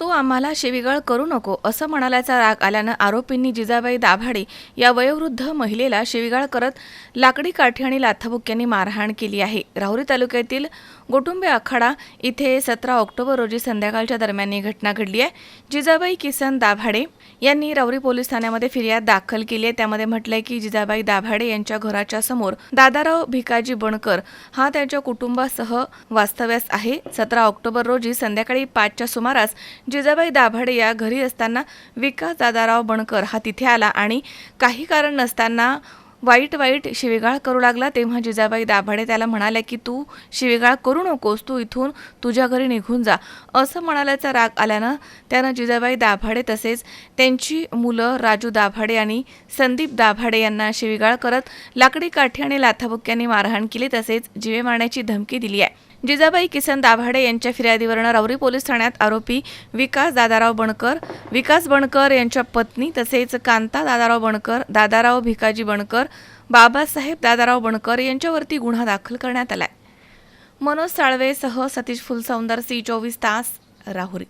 तो आम्हाला शिवीगाळ करू नको असं म्हणाल्याचा राग आल्यानं आरोपींनी जिजाबाई दाभाडे या वयोवृद्ध महिलेला शिविगाळ करत लाकडी काठी आणि लाथाबुक्यांनी मारहाण केली आहे. राहुरी तालुक्यातील गोटुंबे आखाडा इथे सतरा ऑक्टोबर रोजी संध्याकाळच्या दरम्यान ही घटना घडली आहे. जिजाबाई किसन दाभाडे यांनी राहुरी पोलीस ठाण्यामध्ये फिर्याद दाखल केली आहे. त्यामध्ये म्हटलंय की जिजाबाई दाभाडे यांच्या घराच्या समोर दादाराव भिकाजी बणकर हा त्यांच्या कुटुंबासह वास्तव्यास आहे. सतरा ऑक्टोबर रोजी संध्याकाळी पाचच्या सुमारास जिजाबाई दाभाडे या घरी असताना विकास दादाराव बणकर हा तिथे आला आणि काही कारण नसताना वाईट वाईट शिवीगाळ करू लागला. तेव्हा जिजाबाई दाभाडे त्याला म्हणाल्या की तू शिवीगाळ करू नकोस. तू इथून तुझ्या घरी निघून जा. असं म्हणाल्याचा राग आल्यानं त्यानं जिजाबाई दाभाडे तसेच त्यांची मुलं राजू दाभाडे आणि संदीप दाभाडे यांना शिवीगाळ करत लाकडी काठी आणि लाथाबुक्क्यांनी मारहाण केली. तसेच जीवे मारण्याची धमकी दिली आहे. जिजाबाई किसन दाभाडे यांच्या फिर्यादीवरनं राऊरी पोलीस ठाण्यात आरोपी विकास दादाराव बणकर विकास बणकर यांच्या पत्नी तसेच कांता दादाराव बणकर दादाराव भिकाजी बणकर बाबासाहेब दादाराव बणकर यांच्यावरती गुन्हा दाखल करण्यात आलाय. मनोज साळवेसह सतीश फुलसौंदर सी चोवीस तास राहुरी.